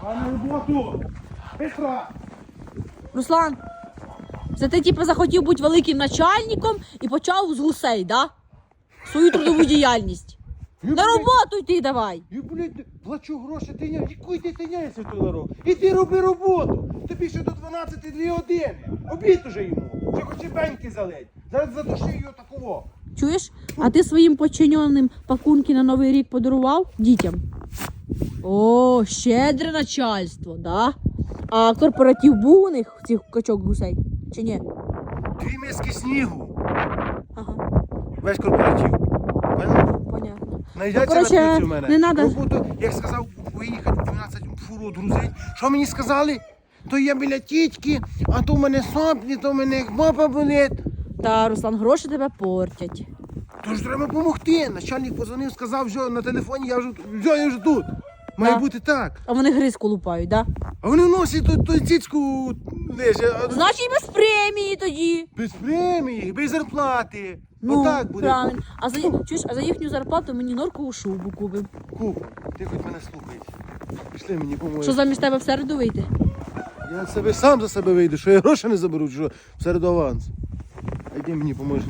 Давай на роботу! Быстро! Руслан, це ти типу захотів бути великим начальником і почав з гусей, да? Свою трудову діяльність. На роботу йти давай. Я, блядь, плачу гроші, ти не який ти тиняєшся ту дорогу? Іди роби роботу. Тобі ще до 12 дві години. Обід уже йому. Вже хоче беньки залить. Зараз задуши його такого. Чуєш? А ти своїм подчиненим пакунки на Новий рік подарував дітям? О, щедре начальство, да? А корпоратив був у них цих качок гусей? Чи ні? Дві миски снігу. Ага, Весь корпоратив. Понял? понятно. Найдеться Ну, коротше, на пліці в мене. не надо. Роботу, як сказав, виїхати 12 фуру друзей. Що мені сказали? То я біля тітки, а то в мене соплі, то в мене мапа болить. Та Руслан, гроші тебе портять. Тож треба допомогти. Начальник позвонив, сказав, що на телефоні я вже, все, я вже тут. Має Да. бути так. А вони гризку лупають, да? А вони носять ту, ту цицьку лише. а Значить, без премії тоді. Без премії, без зарплати. Ну, Отак буде. правильно. А за, чуєш, а за їхню зарплату мені норкову шубу купив. Куп, ти хоч мене слухаєш. Пішли мені поможеш. Що замість тебе в середу вийти? Я себе сам за себе вийду, що я гроші не заберу, що в середу аванс. А йди мені поможеш.